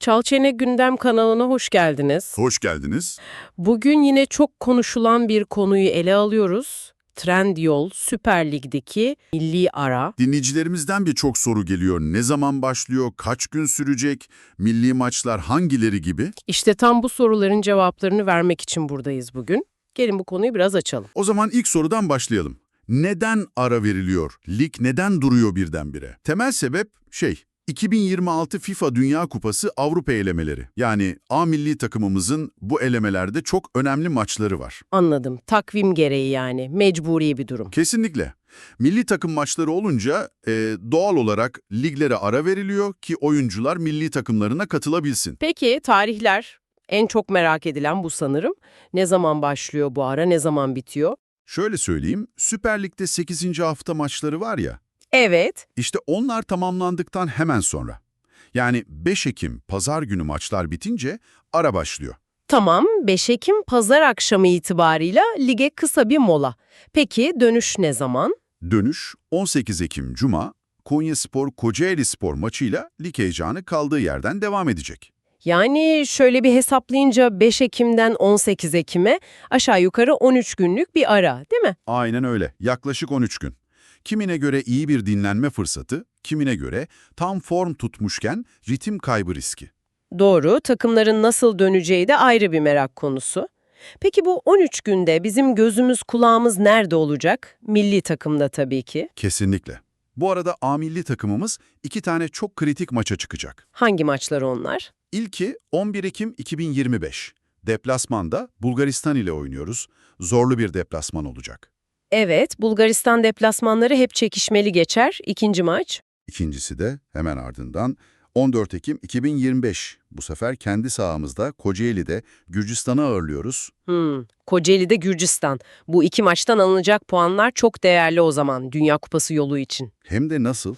Çalçene Gündem kanalına hoş geldiniz. Hoş geldiniz. Bugün yine çok konuşulan bir konuyu ele alıyoruz. Trendyol Süper Lig'deki milli ara. Dinleyicilerimizden birçok soru geliyor. Ne zaman başlıyor, kaç gün sürecek, milli maçlar hangileri gibi? İşte tam bu soruların cevaplarını vermek için buradayız bugün. Gelin bu konuyu biraz açalım. O zaman ilk sorudan başlayalım. Neden ara veriliyor? Lig neden duruyor birdenbire? Temel sebep şey, 2026 FIFA Dünya Kupası Avrupa elemeleri. Yani A milli takımımızın bu elemelerde çok önemli maçları var. Anladım. Takvim gereği yani. Mecburi bir durum. Kesinlikle. Milli takım maçları olunca e, doğal olarak liglere ara veriliyor ki oyuncular milli takımlarına katılabilsin. Peki tarihler en çok merak edilen bu sanırım. Ne zaman başlıyor bu ara, ne zaman bitiyor? Şöyle söyleyeyim, Süper Lig'de 8. hafta maçları var ya, Evet. işte onlar tamamlandıktan hemen sonra. Yani 5 Ekim pazar günü maçlar bitince ara başlıyor. Tamam, 5 Ekim pazar akşamı itibarıyla lige kısa bir mola. Peki dönüş ne zaman? Dönüş 18 Ekim Cuma, Konyaspor Kocaeli Spor maçıyla lig heyecanı kaldığı yerden devam edecek. Yani şöyle bir hesaplayınca 5 Ekim'den 18 Ekim'e aşağı yukarı 13 günlük bir ara, değil mi? Aynen öyle, yaklaşık 13 gün. Kimine göre iyi bir dinlenme fırsatı, kimine göre tam form tutmuşken ritim kaybı riski. Doğru, takımların nasıl döneceği de ayrı bir merak konusu. Peki bu 13 günde bizim gözümüz kulağımız nerede olacak? Milli takımda tabii ki. Kesinlikle. Bu arada A milli takımımız iki tane çok kritik maça çıkacak. Hangi maçlar onlar? İlki 11 Ekim 2025. Deplasmanda Bulgaristan ile oynuyoruz. Zorlu bir deplasman olacak. Evet, Bulgaristan deplasmanları hep çekişmeli geçer. İkinci maç. İkincisi de hemen ardından 14 Ekim 2025. Bu sefer kendi sahamızda Kocaeli'de Gürcistan'ı ağırlıyoruz. Hmm, Kocaeli'de Gürcistan. Bu iki maçtan alınacak puanlar çok değerli o zaman Dünya Kupası yolu için. Hem de nasıl?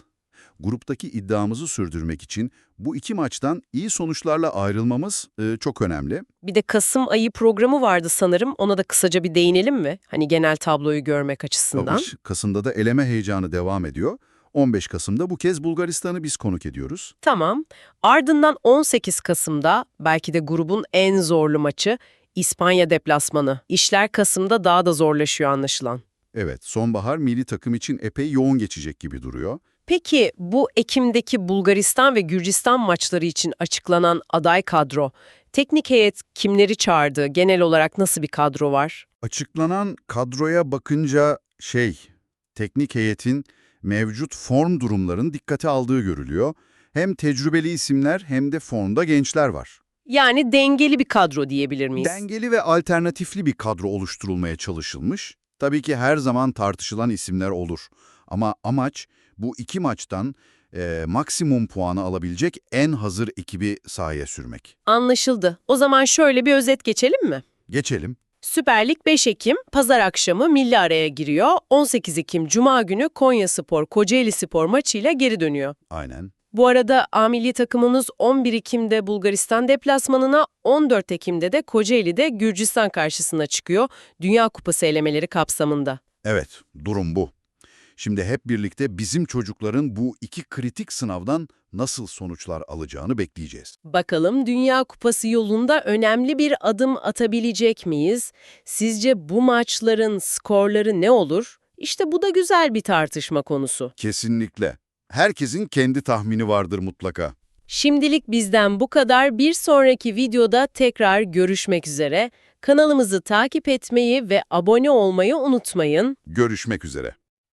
Gruptaki iddiamızı sürdürmek için bu iki maçtan iyi sonuçlarla ayrılmamız e, çok önemli. Bir de Kasım ayı programı vardı sanırım. Ona da kısaca bir değinelim mi? Hani genel tabloyu görmek açısından. Tabii, Kasım'da da eleme heyecanı devam ediyor. 15 Kasım'da bu kez Bulgaristan'ı biz konuk ediyoruz. Tamam. Ardından 18 Kasım'da belki de grubun en zorlu maçı İspanya deplasmanı. İşler Kasım'da daha da zorlaşıyor anlaşılan. Evet, sonbahar milli takım için epey yoğun geçecek gibi duruyor. Peki bu Ekim'deki Bulgaristan ve Gürcistan maçları için açıklanan aday kadro, teknik heyet kimleri çağırdı? Genel olarak nasıl bir kadro var? Açıklanan kadroya bakınca şey, teknik heyetin mevcut form durumlarının dikkate aldığı görülüyor. Hem tecrübeli isimler hem de formda gençler var. Yani dengeli bir kadro diyebilir miyiz? Dengeli ve alternatifli bir kadro oluşturulmaya çalışılmış. Tabii ki her zaman tartışılan isimler olur. Ama amaç bu iki maçtan e, maksimum puanı alabilecek en hazır ekibi sahaya sürmek. Anlaşıldı. O zaman şöyle bir özet geçelim mi? Geçelim. Süper Lig 5 Ekim pazar akşamı milli araya giriyor. 18 Ekim Cuma günü Konya Spor Kocaeli Spor maçıyla geri dönüyor. Aynen. Bu arada A milli takımımız 11 Ekim'de Bulgaristan deplasmanına, 14 Ekim'de de Kocaeli'de Gürcistan karşısına çıkıyor. Dünya Kupası elemeleri kapsamında. Evet, durum bu. Şimdi hep birlikte bizim çocukların bu iki kritik sınavdan nasıl sonuçlar alacağını bekleyeceğiz. Bakalım Dünya Kupası yolunda önemli bir adım atabilecek miyiz? Sizce bu maçların skorları ne olur? İşte bu da güzel bir tartışma konusu. Kesinlikle. Herkesin kendi tahmini vardır mutlaka. Şimdilik bizden bu kadar. Bir sonraki videoda tekrar görüşmek üzere. Kanalımızı takip etmeyi ve abone olmayı unutmayın. Görüşmek üzere.